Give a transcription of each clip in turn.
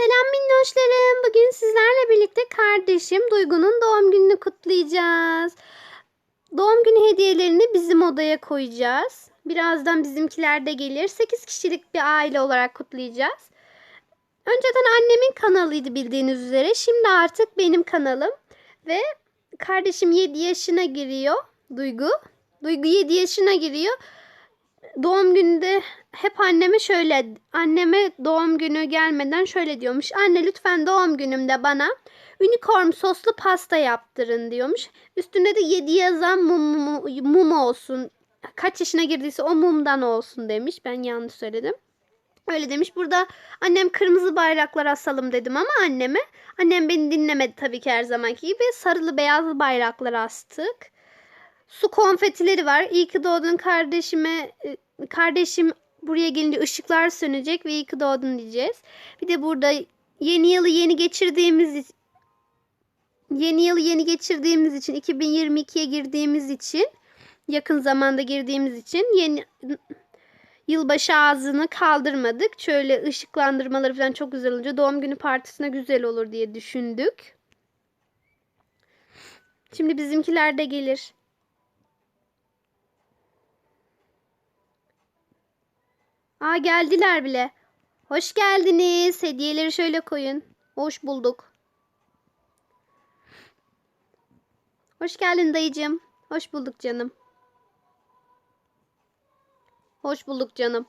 Selam minnoşlarım. Bugün sizlerle birlikte kardeşim Duygu'nun doğum gününü kutlayacağız. Doğum günü hediyelerini bizim odaya koyacağız. Birazdan bizimkiler de gelir. 8 kişilik bir aile olarak kutlayacağız. Önceden annemin kanalıydı bildiğiniz üzere. Şimdi artık benim kanalım. Ve kardeşim 7 yaşına giriyor. Duygu. Duygu 7 yaşına giriyor doğum gününde hep anneme şöyle anneme doğum günü gelmeden şöyle diyormuş. Anne lütfen doğum günümde bana unicorn soslu pasta yaptırın diyormuş. Üstünde de 7 yazan mum, mum, mum olsun. Kaç yaşına girdiyse o mumdan olsun demiş. Ben yanlış söyledim. Öyle demiş. Burada annem kırmızı bayraklar asalım dedim ama anneme. Annem beni dinlemedi tabii ki her zamanki gibi. Sarılı beyazlı bayraklar astık su konfetileri var. İyi ki doğdun kardeşime. Kardeşim buraya gelince ışıklar sönecek ve iyi ki doğdun diyeceğiz. Bir de burada yeni yılı yeni geçirdiğimiz yeni yılı yeni geçirdiğimiz için 2022'ye girdiğimiz için yakın zamanda girdiğimiz için yeni yılbaşı ağzını kaldırmadık. Şöyle ışıklandırmaları falan çok güzel olunca doğum günü partisine güzel olur diye düşündük. Şimdi bizimkiler de gelir. Aa geldiler bile. Hoş geldiniz. Hediyeleri şöyle koyun. Hoş bulduk. Hoş geldin dayıcığım. Hoş bulduk canım. Hoş bulduk canım.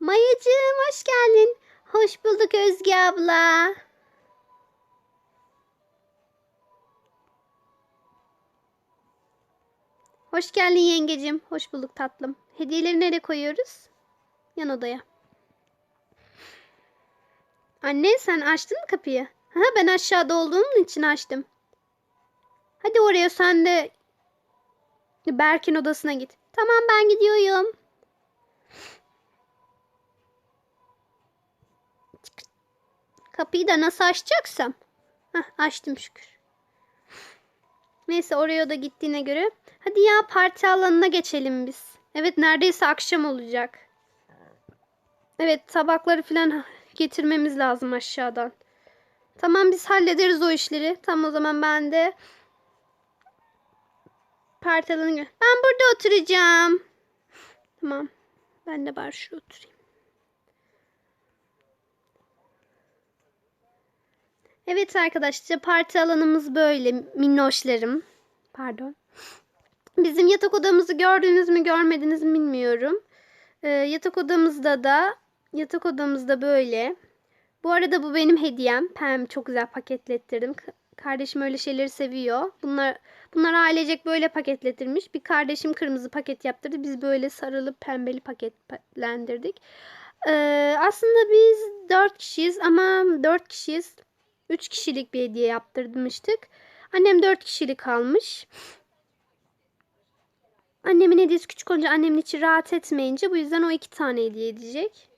Mayacığım hoş geldin. Hoş bulduk Özge abla. Hoş geldin yengecim. Hoş bulduk tatlım. Hediyeleri nereye koyuyoruz? Yan odaya. Anne sen açtın mı kapıyı? Ha, ben aşağıda olduğum için açtım. Hadi oraya sen de Berk'in odasına git. Tamam ben gidiyorum. Kapıyı da nasıl açacaksam? Hah, açtım şükür. Neyse oraya da gittiğine göre. Hadi ya parti alanına geçelim biz. Evet neredeyse akşam olacak. Evet tabakları falan getirmemiz lazım aşağıdan. Tamam biz hallederiz o işleri. Tamam o zaman ben de parti alanına Ben burada oturacağım. Tamam. Ben de şuraya oturayım. Evet arkadaşlar parti alanımız böyle minnoşlarım. Pardon. Bizim yatak odamızı gördünüz mü görmediniz mi bilmiyorum. Ee, yatak odamızda da yatak odamızda böyle. Bu arada bu benim hediyem. Pem çok güzel paketlettirdim. Kardeşim öyle şeyleri seviyor. Bunlar bunlar ailecek böyle paketletirmiş. Bir kardeşim kırmızı paket yaptırdı. Biz böyle sarılı pembeli paketlendirdik. Ee, aslında biz 4 kişiyiz ama 4 kişiyiz. 3 kişilik bir hediye yaptırmıştık. Annem 4 kişilik almış. Annemin hediyesi küçük olunca annemin içi rahat etmeyince bu yüzden o iki tane hediye edecek.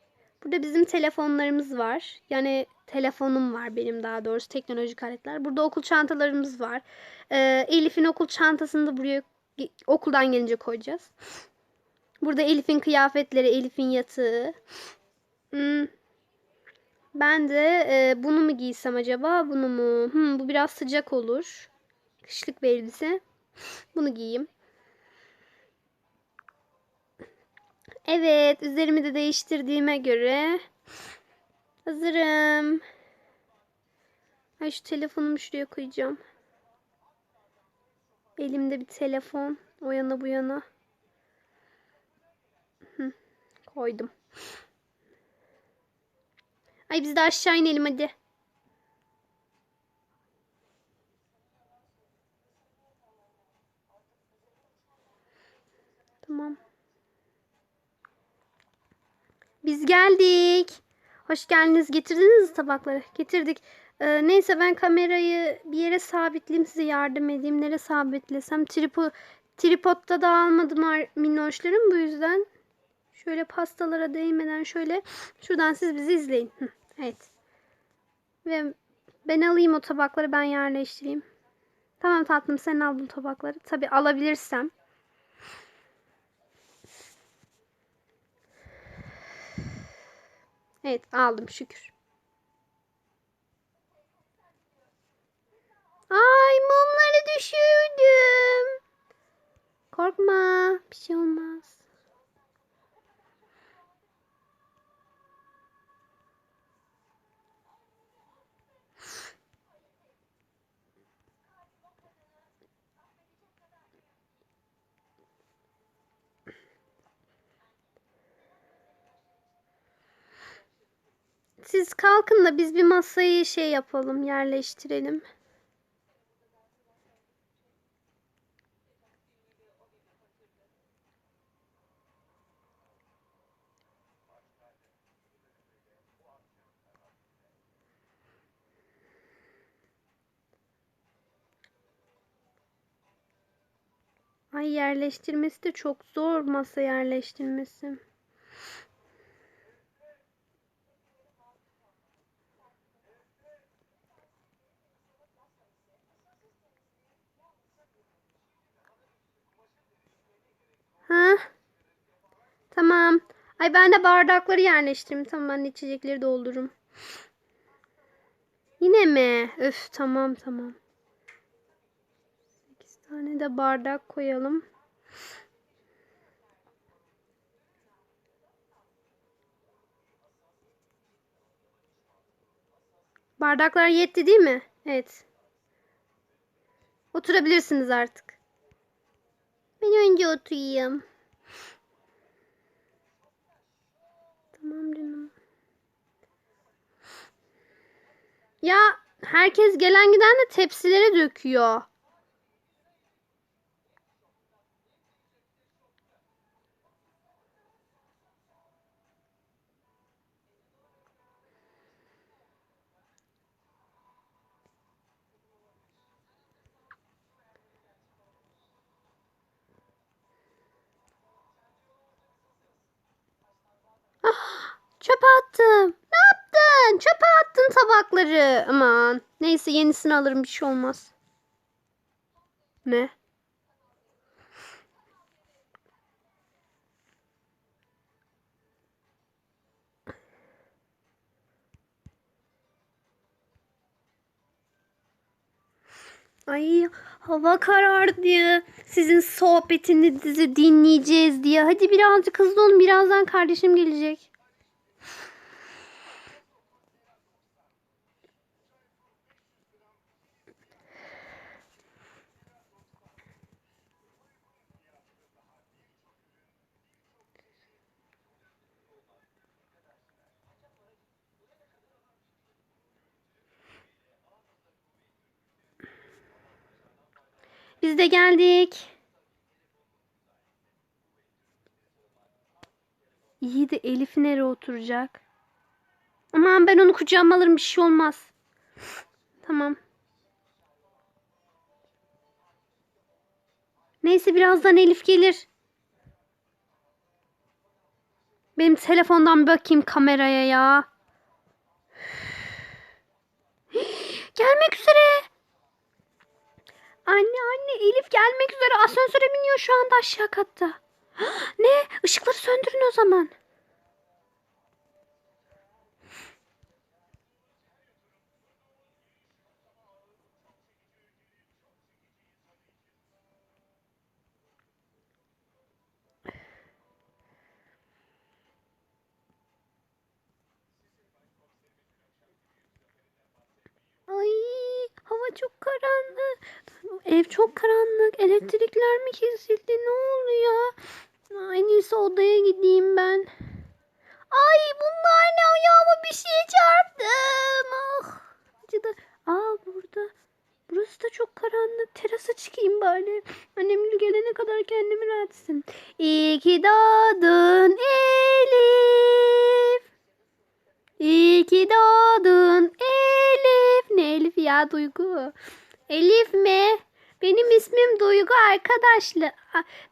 Burada bizim telefonlarımız var. Yani telefonum var benim daha doğrusu teknolojik aletler. Burada okul çantalarımız var. Ee, Elif'in okul çantasını da buraya okuldan gelince koyacağız. Burada Elif'in kıyafetleri, Elif'in yatağı. Ben de e, bunu mu giysem acaba? Bunu mu? Hmm, bu biraz sıcak olur. Kışlık bir elbise. Bunu giyeyim. Evet, üzerimi de değiştirdiğime göre hazırım. Ay şu telefonumu şuraya koyacağım. Elimde bir telefon. O yana bu yana. Hı, koydum. Ay biz de aşağı inelim hadi. Tamam. Biz geldik. Hoş geldiniz. Getirdiniz mi tabakları? Getirdik. Ee, neyse ben kamerayı bir yere sabitleyeyim size yardım edeyim. Nereye sabitlesem? Tripo, tripodda da almadım ar- minnoşlarım. Bu yüzden şöyle pastalara değmeden şöyle şuradan siz bizi izleyin. Hı, evet. Ve ben alayım o tabakları ben yerleştireyim. Tamam tatlım sen al bu tabakları. Tabi alabilirsem. Evet aldım şükür. Ay mumları düşürdüm. Korkma bir şey olmaz. Siz kalkın da biz bir masayı şey yapalım, yerleştirelim. Ay yerleştirmesi de çok zor masa yerleştirmesi. Ha? Tamam. Ay ben de bardakları yerleştireyim. Tamam ben de içecekleri doldururum. Yine mi? Öf tamam tamam. 8 tane de bardak koyalım. Bardaklar yetti değil mi? Evet. Oturabilirsiniz artık. Ben önce oturayım. Canım. Ya herkes gelen giden de tepsilere döküyor. Tabakları. Aman. Neyse yenisini alırım bir şey olmaz. Ne? Ay hava karardı. Sizin sohbetinizi dinleyeceğiz diye. Hadi birazcık hızlı olun. Birazdan kardeşim gelecek. Biz de geldik. İyi de Elif nereye oturacak? Aman ben onu kucağıma alırım bir şey olmaz. Tamam. Neyse birazdan Elif gelir. Benim telefondan bakayım kameraya ya. Gelmek üzere. Anne anne Elif gelmek üzere asansöre biniyor şu anda aşağı katta. Ne? Işıkları söndürün o zaman. Ay hava çok karanlık. Ev çok karanlık. Elektrikler mi kesildi? Ne oluyor? En iyisi odaya gideyim ben. Ay bunlar ne ayağıma bir şey çarptım. Ah. Aa burada. Burası da çok karanlık. Terasa çıkayım bari. Annem gelene kadar kendimi rahat etsin. İyi ki doğdun Elif. İyi ki doğdun Elif. Ne Elif ya Duygu? Elif mi? Benim ismim Duygu arkadaşlar.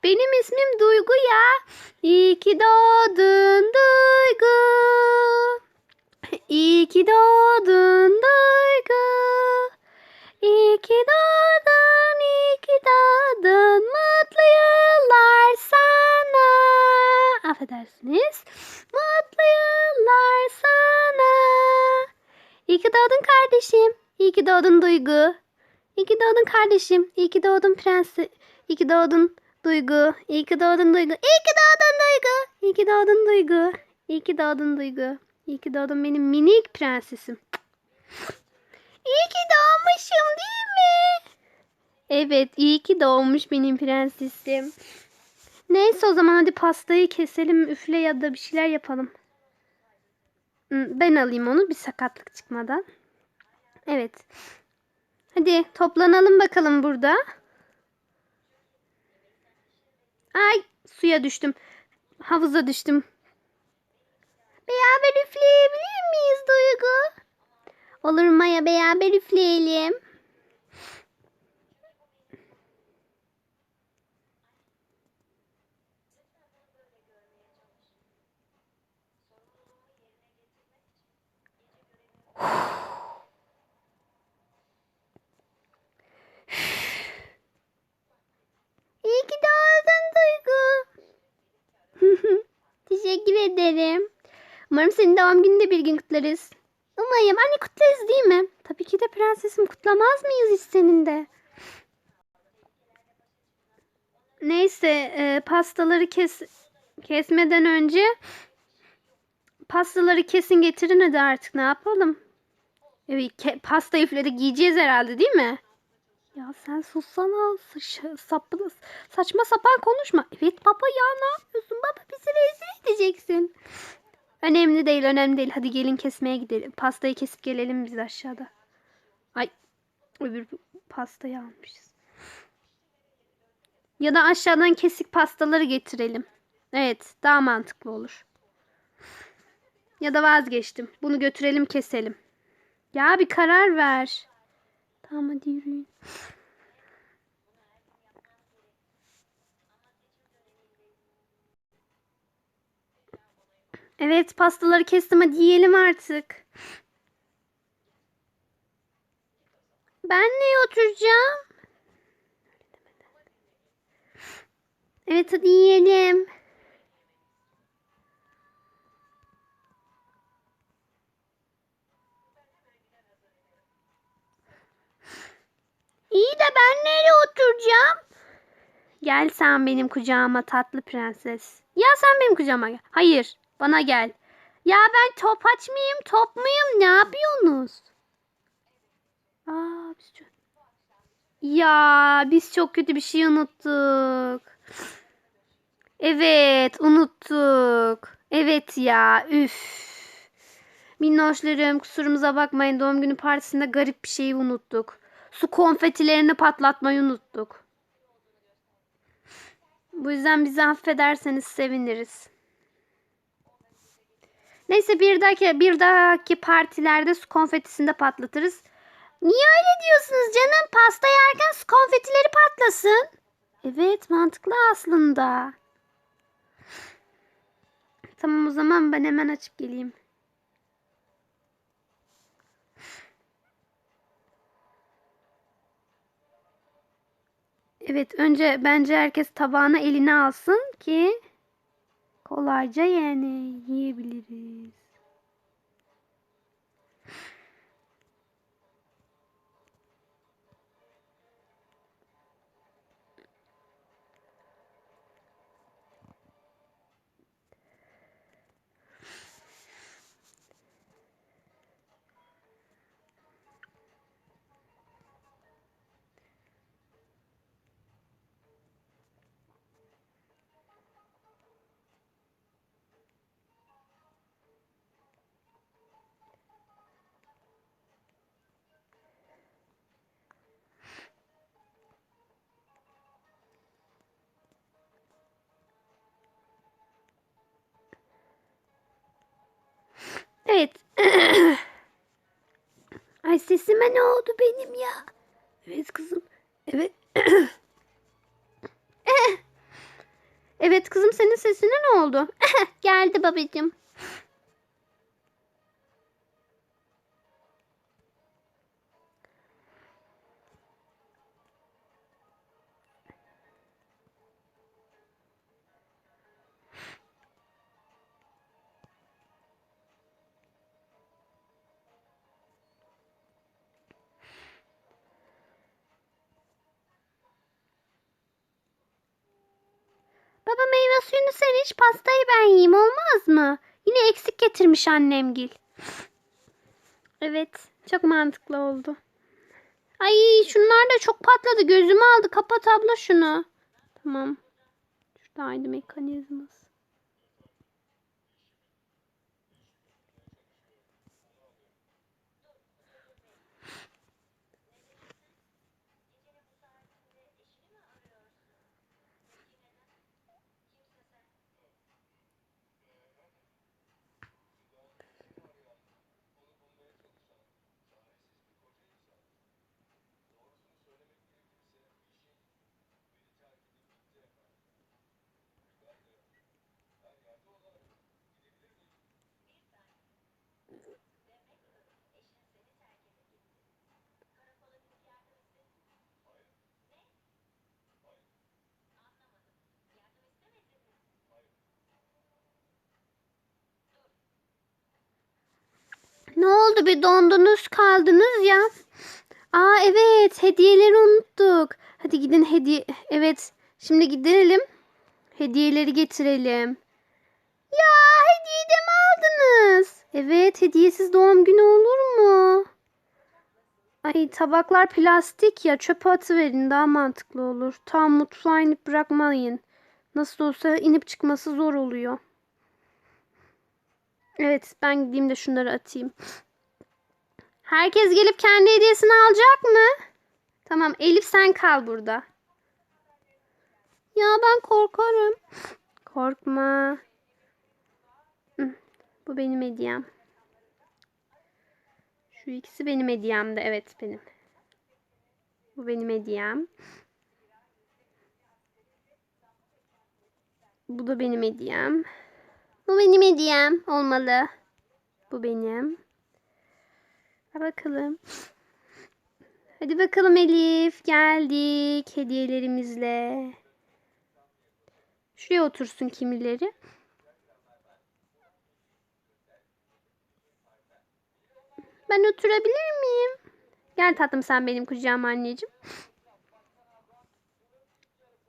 Benim ismim Duygu ya. İyi ki doğdun Duygu. İyi ki doğdun Duygu. İyi ki doğdun, iyi ki doğdun. Mutlu yıllar sana. Affedersiniz. Mutlu yıllar sana. İyi ki doğdun kardeşim. İyi ki doğdun Duygu. İyi ki doğdun kardeşim. İyi ki doğdun prensi. İyi ki doğdun Duygu. İyi ki doğdun Duygu. İyi ki doğdun Duygu. İyi ki doğdun Duygu. İyi ki doğdun Duygu. İyi ki doğdun benim minik prensesim. İyi ki doğmuşum değil mi? Evet iyi ki doğmuş benim prensesim. Neyse o zaman hadi pastayı keselim üfle ya da bir şeyler yapalım. Hmm, Ben alayım onu bir sakatlık çıkmadan. Evet. Hadi toplanalım bakalım burada. Ay suya düştüm. Havuza düştüm. Beraber üfleyebilir miyiz Duygu? Olur Maya beraber üfleyelim. İyi ki doğdun Duygu. Teşekkür ederim. Umarım senin doğum gününü de bir gün kutlarız. Umarım anne kutlarız değil mi? Tabii ki de prensesim kutlamaz mıyız hiç senin de? Neyse e, pastaları kes kesmeden önce pastaları kesin getirin hadi artık ne yapalım? Ke- pasta üfledik yiyeceğiz herhalde değil mi? Ya sen sussana Sa- sapı- saçma sapan konuşma. Evet baba ya ne yapıyorsun? Baba bizi rezil edeceksin. Önemli değil önemli değil. Hadi gelin kesmeye gidelim. Pastayı kesip gelelim biz aşağıda. Ay öbür pastayı almışız. Ya da aşağıdan kesik pastaları getirelim. Evet daha mantıklı olur. Ya da vazgeçtim. Bunu götürelim keselim. Ya bir karar ver. Tamam hadi yürüyün. Evet pastaları kestim hadi yiyelim artık. Ben neye oturacağım? Evet hadi yiyelim. İyi de ben nereye oturacağım? Gel sen benim kucağıma tatlı prenses. Ya sen benim kucağıma gel. Hayır bana gel. Ya ben topaç mıyım top muyum ne yapıyorsunuz? Aa, biz çok... Ya biz çok kötü bir şey unuttuk. Evet unuttuk. Evet ya üf. Minnoşlarım kusurumuza bakmayın doğum günü partisinde garip bir şeyi unuttuk. Su konfetilerini patlatmayı unuttuk. Bu yüzden bizi affederseniz seviniriz. Neyse bir dahaki bir dahaki partilerde su konfetisini de patlatırız. Niye öyle diyorsunuz canım? Pasta yerken su konfetileri patlasın. Evet mantıklı aslında. Tamam o zaman ben hemen açıp geleyim. Evet önce bence herkes tabağına eline alsın ki kolayca yani yiyebiliriz. Ay sesime ne oldu benim ya? Evet kızım. Evet. evet kızım senin sesine ne oldu? Geldi babacığım. Baba meyve suyunu sen iç pastayı ben yiyeyim olmaz mı? Yine eksik getirmiş annemgil. Evet çok mantıklı oldu. Ay şunlar da çok patladı gözümü aldı kapat abla şunu. Tamam. Şuradaydı mekanizması. Ne oldu bir dondunuz kaldınız ya. Aa evet hediyeleri unuttuk. Hadi gidin hediye. Evet şimdi gidelim. Hediyeleri getirelim. Ya hediye de mi aldınız? Evet hediyesiz doğum günü olur mu? Ay tabaklar plastik ya çöpe atıverin daha mantıklı olur. Tam mutfağa inip bırakmayın. Nasıl olsa inip çıkması zor oluyor. Evet ben gideyim de şunları atayım. Herkes gelip kendi hediyesini alacak mı? Tamam Elif sen kal burada. Ya ben korkarım. Korkma. Bu benim hediyem. Şu ikisi benim hediyemdi. Evet benim. Bu benim hediyem. Bu da benim hediyem. Bu benim hediyem olmalı. Bu benim. Ha bakalım. Hadi bakalım Elif. Geldik hediyelerimizle. Şuraya otursun kimileri. Ben oturabilir miyim? Gel tatlım sen benim kucağıma anneciğim.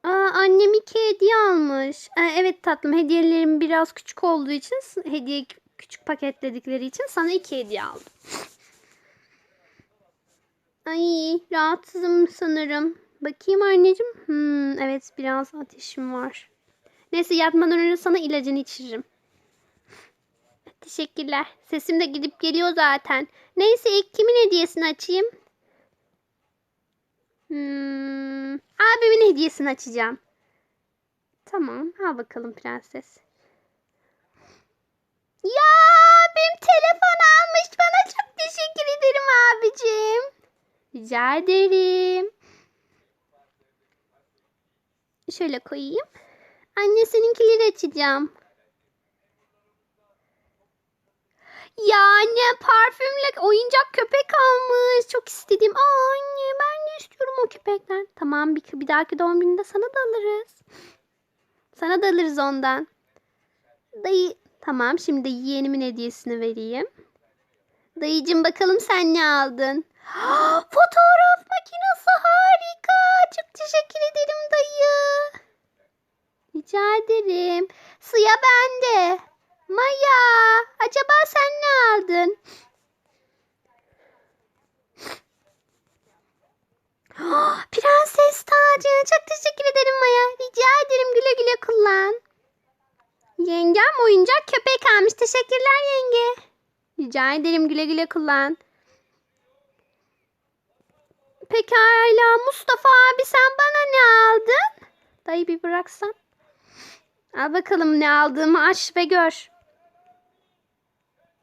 Aa, annem iki hediye almış. Aa, evet tatlım hediyelerim biraz küçük olduğu için hediye küçük paketledikleri için sana iki hediye aldım. Ay rahatsızım sanırım. Bakayım anneciğim. Hmm, evet biraz ateşim var. Neyse yatmadan önce sana ilacını içiririm. Teşekkürler. Sesim de gidip geliyor zaten. Neyse ilk kimin hediyesini açayım? Hmm, abimin hediyesini açacağım. Tamam, al bakalım prenses. Ya abim telefon almış. Bana çok teşekkür ederim abicim. Rica ederim. Şöyle koyayım. Anne seninkileri açacağım. Ya anne parfümle oyuncak köpek almış. Çok istedim. Aa anne ben istiyorum o köpekten. Tamam bir, bir dahaki doğum gününde sana da alırız. Sana da alırız ondan. Dayı tamam şimdi yeğenimin hediyesini vereyim. Dayıcım bakalım sen ne aldın? Fotoğraf makinesi harika. Çok teşekkür ederim dayı. Rica ederim. Suya bende. Maya, acaba sen ne aldın? Prenses tacı. Çok teşekkür ederim Maya. Rica ederim güle güle kullan. Yengem oyuncak köpek almış. Teşekkürler yenge. Rica ederim güle güle kullan. Pekala Mustafa abi sen bana ne aldın? Dayı bir bıraksan. Al bakalım ne aldığımı aç ve gör.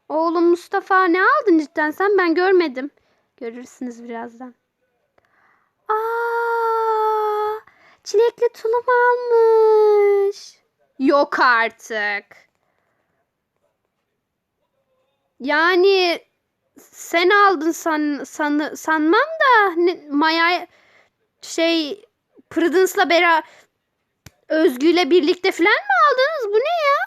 Oğlum Mustafa ne aldın cidden sen? Ben görmedim. Görürsünüz birazdan. Aa, çilekli tulum almış. Yok artık. Yani sen aldın san, san sanmam da ne, Maya şey Prudence'la beraber Özgü'yle birlikte falan mı aldınız? Bu ne ya?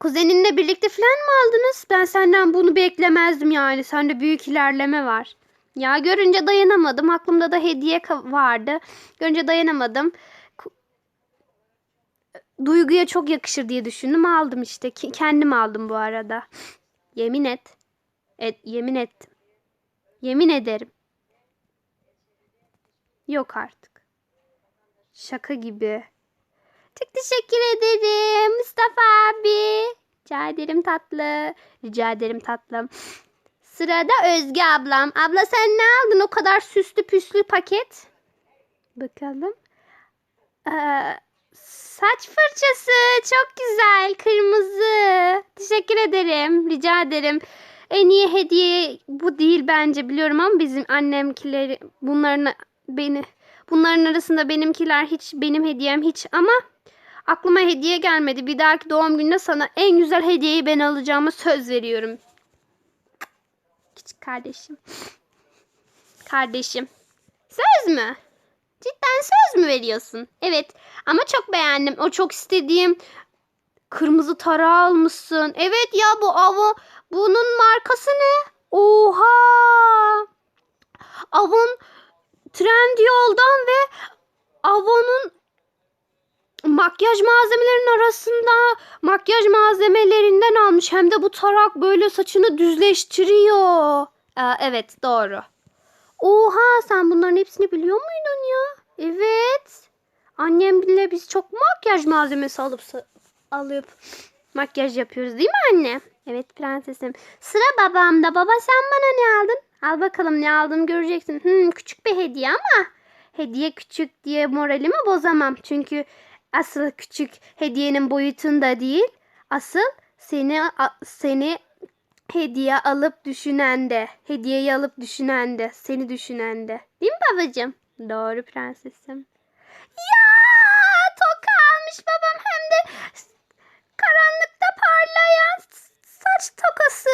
Kuzeninle birlikte falan mı aldınız? Ben senden bunu beklemezdim yani. Sende büyük ilerleme var. Ya görünce dayanamadım. Aklımda da hediye vardı. Görünce dayanamadım. Duygu'ya çok yakışır diye düşündüm aldım işte. Kendim aldım bu arada. Yemin et. et yemin ettim. Yemin ederim. Yok artık. Şaka gibi. Çok teşekkür ederim Mustafa abi. Rica ederim tatlı. Rica ederim tatlım. Sırada Özge ablam. Abla sen ne aldın o kadar süslü püslü paket? Bakalım. Ee, saç fırçası çok güzel kırmızı. Teşekkür ederim. Rica ederim. En iyi hediye bu değil bence biliyorum ama bizim annemkileri bunların beni bunların arasında benimkiler hiç benim hediyem hiç ama aklıma hediye gelmedi. Bir dahaki doğum gününe sana en güzel hediyeyi ben alacağıma söz veriyorum. Kardeşim. Kardeşim. Söz mü? Cidden söz mü veriyorsun? Evet ama çok beğendim. O çok istediğim kırmızı tarağı almışsın. Evet ya bu Avon bunun markası ne? Oha! Avon Trendyol'dan ve Avon'un makyaj malzemelerinin arasında makyaj malzemelerinden almış. Hem de bu tarak böyle saçını düzleştiriyor. Aa, evet doğru. Oha sen bunların hepsini biliyor muydun ya? Evet. Annem bile biz çok makyaj malzemesi alıp alıp makyaj yapıyoruz değil mi anne? Evet prensesim. Sıra babamda. Baba sen bana ne aldın? Al bakalım ne aldım göreceksin. Hmm, küçük bir hediye ama hediye küçük diye moralimi bozamam. Çünkü asıl küçük hediyenin boyutunda değil. Asıl seni seni hediye alıp düşünen de, hediyeyi alıp düşünen de, seni düşünen de. Değil mi babacığım? Doğru prensesim. Ya toka almış babam hem de karanlıkta parlayan saç tokası.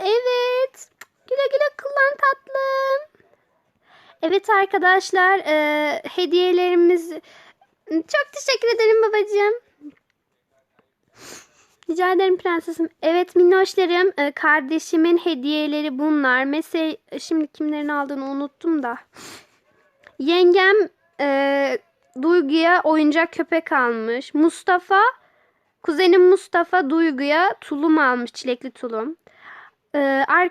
Evet. Güle güle kullan tatlım. Evet arkadaşlar e, hediyelerimiz çok teşekkür ederim babacığım. Rica ederim prensesim. Evet minnoşlarım e, kardeşimin hediyeleri bunlar. Mesela şimdi kimlerin aldığını unuttum da. Yengem e, Duygu'ya oyuncak köpek almış. Mustafa kuzenim Mustafa Duygu'ya tulum almış. Çilekli tulum. E, Ar-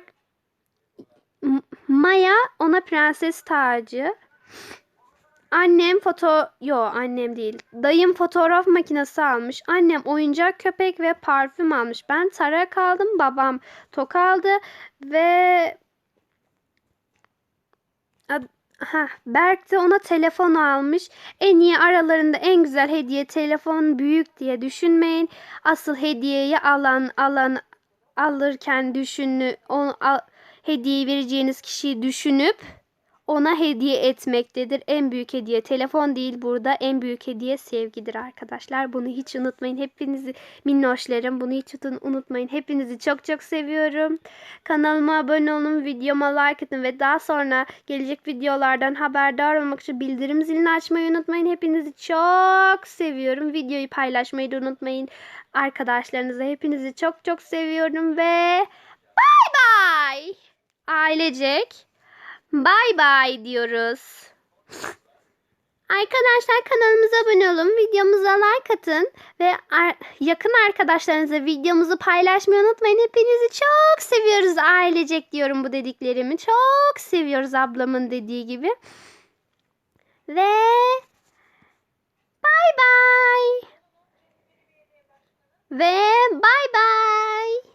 Maya ona prenses tacı. Annem foto yo annem değil. Dayım fotoğraf makinesi almış. Annem oyuncak köpek ve parfüm almış. Ben tarak aldım. Babam tok aldı ve Ha, Berk de ona telefon almış. En iyi aralarında en güzel hediye telefon büyük diye düşünmeyin. Asıl hediyeyi alan alan alırken düşünü onu al, hediye vereceğiniz kişiyi düşünüp ona hediye etmektedir. En büyük hediye telefon değil burada. En büyük hediye sevgidir arkadaşlar. Bunu hiç unutmayın. Hepinizi minnoşlarım. Bunu hiç unut- unutmayın. Hepinizi çok çok seviyorum. Kanalıma abone olun. Videoma like atın ve daha sonra gelecek videolardan haberdar olmak için bildirim zilini açmayı unutmayın. Hepinizi çok seviyorum. Videoyu paylaşmayı da unutmayın. Arkadaşlarınıza hepinizi çok çok seviyorum ve bay bay. Ailecek Bye bye diyoruz. Arkadaşlar kanalımıza abone olun, videomuza like atın ve ar- yakın arkadaşlarınıza videomuzu paylaşmayı unutmayın. Hepinizi çok seviyoruz ailecek diyorum bu dediklerimi. Çok seviyoruz ablamın dediği gibi. Ve bye bye. Ve bye bye.